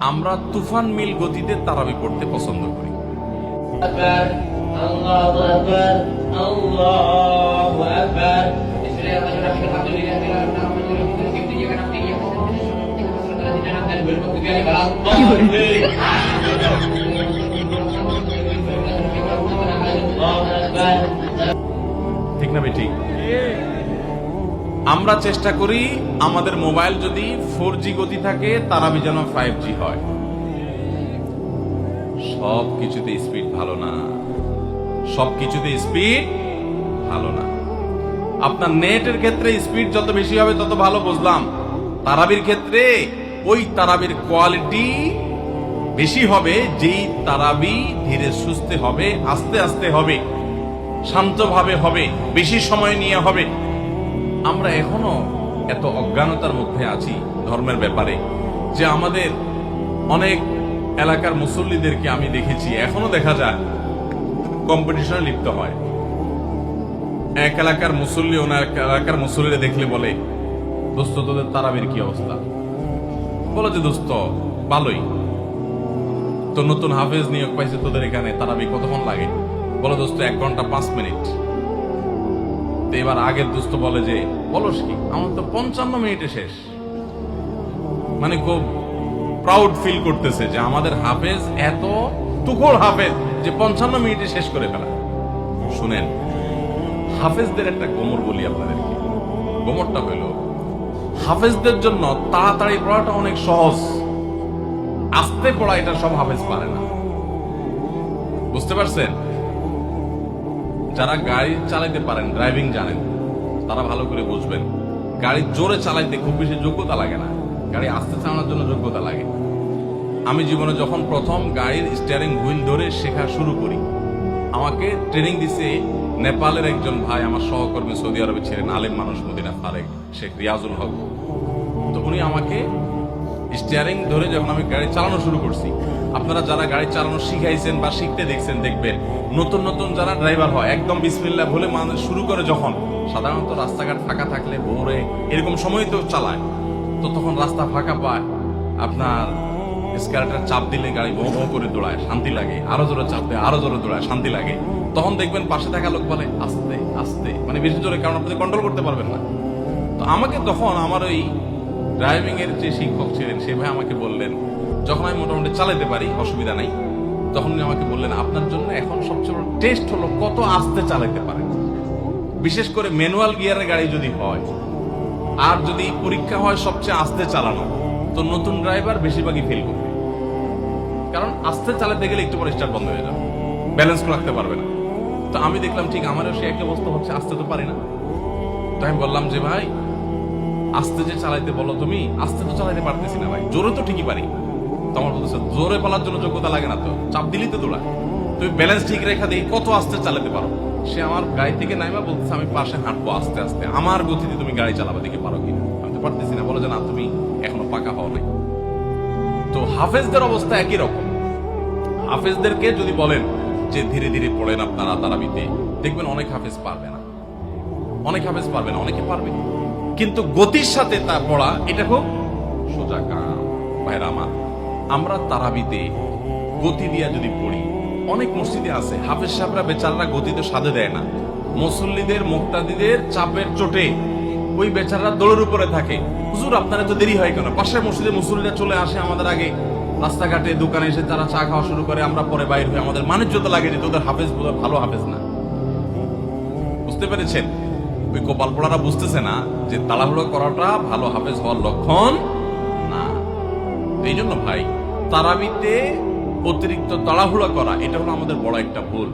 আমরা তুফান মিল গতিতে তারাবি পড়তে পছন্দ করি ঠিক না বেটি আমরা চেষ্টা করি আমাদের মোবাইল যদি ফোর জি গতি থাকে তারাবি যেন ফাইভ জি হয়। সব কিছুতে স্পিড ভালো না। সব কিছুতে স্পিড ভালো না। আপনার নেটের ক্ষেত্রে স্পিড যত বেশি হবে, তত ভালো বুঝলাম। তারাবির ক্ষেত্রে ওই তারাবির কোয়ালিটি বেশি হবে, যেই তারাবি ধীরে সুস্থে হবে, আস্তে আস্তে হবে, শান্তভাবে হবে, বেশি সময় নিয়ে হবে। আমরা এখনও এত অজ্ঞানতার মধ্যে আছি ধর্মের ব্যাপারে যে আমাদের অনেক এলাকার মুসল্লিদেরকে আমি দেখেছি, এখনও দেখা যায় কম্পিটিশনে লিপ্ত হয়। এক এলাকার মুসল্লি ওনার এলাকার মুসল্লিরা দেখলে বলে, দোস্ত, তোদের তারাবির কি অবস্থা? বলো যে, দোস্ত, ভালোই। তো নতুন হাফেজ নিয়োগ পাইছে তোদের এখানে, তারাবি কতক্ষণ লাগে? বলো, দোস্ত, এক ঘণ্টা পাঁচ মিনিট। তো এবার আগের দোস্ত বলে যে, বলস কি, আমার তো পঞ্চান্ন মিনিটে শেষ। মানে খুব প্রাউড ফিল করতেছে যে আমাদের হাফেজ এত তুখোড় হাফেজ যে পঞ্চান্ন মিনিটে শেষ করে ফেলা শুনেন, হাফেজদের একটা গোমর বলি আপনাদেরকে। গোমরটা হইল, হাফেজদের জন্য তাড়াতাড়ি পড়াটা অনেক সহজ। আস্তে পড়া এটা সব হাফেজ পারে না। বুঝতে পারছেন? যারা গাড়ি চালাইতে পারেন ড্রাইভিং জানেন, তারা ভালো করে বুঝবেন। গাড়ি জোরে চালাইতে খুব বেশি যোগ্যতা লাগে না। গাড়ি আস্তে চালানোর জন্য যোগ্যতা লাগে। আমি জীবনে যখন প্রথম গাড়ির স্টিয়ারিং হুইল ধরে শেখা শুরু করি, আমাকে ট্রেনিং দিছে নেপালের একজন ভাই, আমার সহকর্মী সৌদি আরবে ছিলেন, আলেম মানুষ, মদিনা ফারেক শেখ রিয়াজুল হক। তো উনি আমাকে স্টিয়ারিং ধরে যখন আমি গাড়ি চালানো শুরু করছি, আপনারা যারা গাড়ি চালানো শিখাইছেন বা শিখতে দেখছেন, দেখবেন নতুন নতুন যারা ড্রাইভার হয়, একদম বিসমিল্লা বলে মানুষ শুরু করে যখন, সাধারণত রাস্তাঘাট ফাঁকা থাকলে ভোরে এরকম সময় তো চালায়। তো তখন রাস্তা ফাঁকা পায়, আপনার স্কার্টার চাপ দিলে গাড়ি ভো ভো করে দৌড়ায়, শান্তি লাগে। আরও জোরে চাপ দেয়, আরও জোরে দৌড়ায়, শান্তি লাগে। তখন দেখবেন পাশে থাকা লোক বলে, আস্তে আস্তে। মানে বেশি জোরে, কারণ আপনি কন্ট্রোল করতে পারবেন না। তো আমাকে তখন আমার ওই ড্রাইভিং এর যে শিক্ষক ছিলেন, সে ভাই আমাকে বললেন, যখন আমি মোটামুটি চালাতে পারি, অসুবিধা নাই। তখন উনি আমাকে বললেন, আপনার জন্য এখন সবচেয়ে বড় টেস্ট হলো কত আস্তে চালাতে পারেন। বিশেষ করে ম্যানুয়াল গিয়ারের গাড়ি যদি হয়, আর যদি পরীক্ষা হয় সবচেয়ে আস্তে চালানো, তো নতুন ড্রাইভার বেশিরভাগই ফেল করবে। কারণ আস্তে চালাতে গেলে একটু পরে স্টার্ট বন্ধ হয়ে যাবে। ব্যালেন্স রাখতে পারবে না। তো আমি দেখলাম, ঠিক আমারও সে একই অবস্থা হচ্ছে, আস্তে তো পারি না। তো আমি বললাম যে, ভাই আস্তে যে চালাইতে বলো তুমি, আস্তে তো চালাইতে পারতেছি না ভাই। জোরে তো ঠিকই পারি। তোমার বলতেছে জোরে পালার জন্য যোগ্যতা লাগে না তো। চাপ দিলেই তো দৌড়া তুমি ব্যালেন্স ঠিক রেখা দিয়ে কত আস্তে চালাতে পারো? সে আমার গাড়ি থেকে নাইমা বলতেছে, আমি পাশে হাঁটবো আস্তে আস্তে। আমার গতিতে তুমি গাড়ি চালাবা, দেখে পারো কিনা? আমি তো পারতেছি না। বলো যে, না, তুমি এখনও পাকা হও নাই। তো হাফেজদের অবস্থা একই রকম। হাফেজদেরকে যদি বলেন যে, ধীরে ধীরে পড়েন আপনারা তারাবিতে দেখবেন অনেক হাফেজ পারবে না। অনেক হাফেজ পারবে না, অনেকে পারবে। কিন্তু গতির সাথে তা পড়া, এটা হোক সোজা কাম। ভাইরা আমার, আমরা তারাবিতে গতি দিয়া যদি পড়ি, অনেক মসজিদে আছে, হাফেজ সাহেবরা বেচাররা গতি তো সাধে দেয় না। মুসল্লিদের, মুক্তাদিদের চাপের চোটে ওই বেচাররা দৌড়ের উপরে থাকে। হুজুর, আপনারা তো দেরি হয় কেন? পাশের মসজিদে মুসল্লিরা চলে আসে আমাদের আগে। রাস্তাঘাটে, দোকানে এসে তারা চা খাওয়া শুরু করে, আমরা পরে বাইর হই। আমাদের যত লাগে যে তোদের হাফেজ ভালো হাফেজ না। বুঝতে পেরেছেন? ওই কপাল পোড়ারা বুঝতেছে না যে তাড়াহুড়ো করাটা ভালো হাফেজ হওয়ার লক্ষণ না। এই জন্য ভাই, তারাবিতে অতিরিক্ত তাড়াহুড়া করা, এটা হলো আমাদের বড় একটা ভুল।